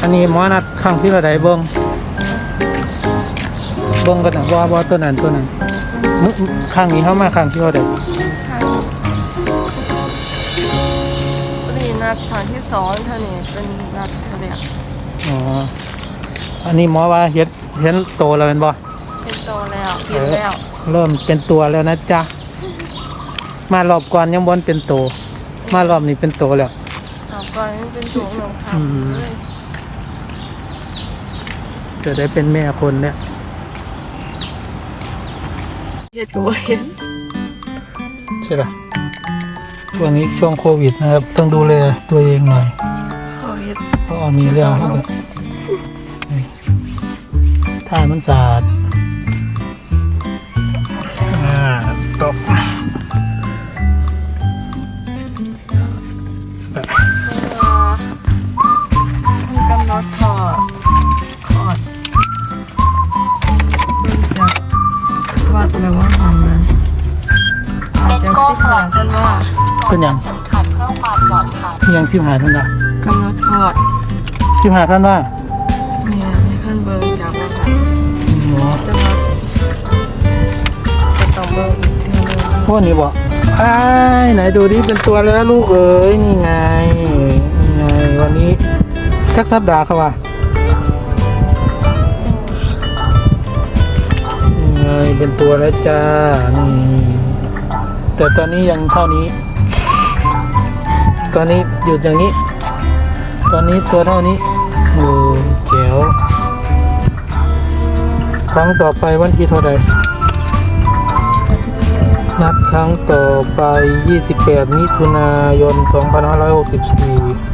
อกฮะยืนออกมาหกจะอันนี้หมอนัดครั้งที่เราได้เบิ้งเบิ้งกันนะว่าว่าตัวนั้นตัวนั้นมึครั้งนี้เข้ามาครั้งที่เราได้ทางนี่นัดทางที่สองเท่านี้เป็นนัดเขาเรียกอ๋ออันนี้หมอว่าเห็นเห็นโตแล้วเป็นบ่เป็นโตแล้วกินแล้ว เริ่มเป็นตัวแล้วนะจ๊ะมารอบก่อนยังบนเป็นโต มารอบนี้เป็นโตแล้วต่อก่อนนี่เป็นตัวหนึ่งค่ะอืม จะได้เป็นแม่คนเนี่ยเฮ็ดตัวเห็นใช่ปะช่วงนี้ช่วงโควิดนะครับ ต้องดูแลตัวเองหน่อยเขาเฮ็ดเพราะว่ามีเรื่องให้แบบนี่ถ้ามันสะอาดอ่าตกมันกำหนดถอ ถอดแล้วว่าของนั้นอาจจะสิหากันว่าเป็นอย่างขัดเพื่อความปลอดภัยยังชิมหายท่านละกำหนดถอดชิมหายท่านว่าเนี่ยในขั้นเบอร์จากว่าค่ะหมอจะมาจะต้องเบอร์อีกเทีนึงพวกนี้บอกอ้ายไหนดูดิเป็นตัวแล้วลูกเอ๋ยนี่ไงนี่ไงวันนี้ชักสัปดาห์เขาว่า เป็นตัวแล้วจ้านี่แต่ตอนนี้ยังเท่านี้ ตอนนี้อยู่อย่างนี้ ตอนนี้ตัวเท่านี้โอ้เจ๋วครั้งต่อไปวันที่เท่าไหร่นัดครั้งต่อไป 28 มิถุนายน 2564